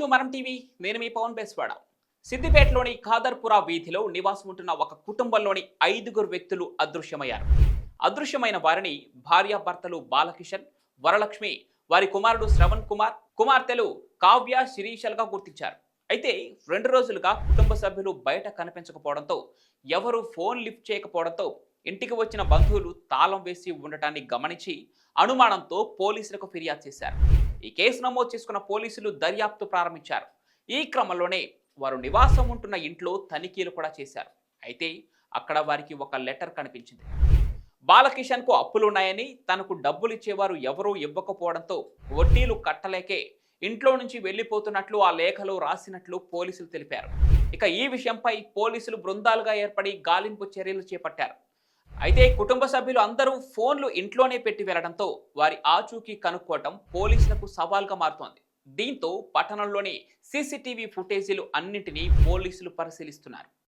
To మనం TV నేను మీ పవన్ బేస్వాడ. సిద్దిపేటలోని ఖాదర్పురా వీధిలో నివాసం ఉంటున్న ఒక కుటుంబంలోని ఐదుగురు వ్యక్తులు అదృశ్యమయ్యారు. అదృశ్యమైన వారిని భార్యాభర్తలు బాలకిషన్ వరలక్ష్మి వారి కుమారుడు శ్రవణ్ కుమార్ కుమార్తెలు కావ్య శిరీషల్గా గుర్తించారు. అయితే రెండు రోజులుగా కుటుంబ సభ్యులు బయట కనిపించకపోవడంతో ఎవరు ఫోన్ లిఫ్ట్ చేయకపోవడంతో ఇంటికి వచ్చిన బంధువులు తాళం వేసి ఉండటాన్ని గమనించి అనుమానంతో పోలీసులకు ఫిర్యాదు చేశారు. ఈ కేసు నమోదు చేసుకున్న పోలీసులు దర్యాప్తు ప్రారంభించారు. ఈ క్రమంలోనే వారు నివాసం ఉంటున్న ఇంట్లో తనిఖీలు కూడా చేశారు. అయితే అక్కడ వారికి ఒక లెటర్ కనిపించింది. బాలకిషన్కు అప్పులున్నాయని తనకు డబ్బులు ఇచ్చేవారు ఎవరూ ఇవ్వకపోవడంతో వడ్డీలు కట్టలేకే ఇంట్లో నుంచి వెళ్ళిపోతున్నట్లు ఆ లేఖలో రాసినట్లు పోలీసులు తెలిపారు. ఇక ఈ విషయంపై పోలీసులు బృందాలుగా ఏర్పడి గాలింపు చర్యలు చేపట్టారు. అయితే కుటుంబ సభ్యులు అందరూ ఫోన్లు ఇంట్లోనే పెట్టి వెళ్ళడంతో వారి ఆచూకీ కనుక్కోవటం పోలీసులకు సవాల్గా మారుతోంది. దీంతో పట్టణంలోని సీసీటీవీ ఫుటేజీలు అన్నింటినీ పోలీసులు పరిశీలిస్తున్నారు.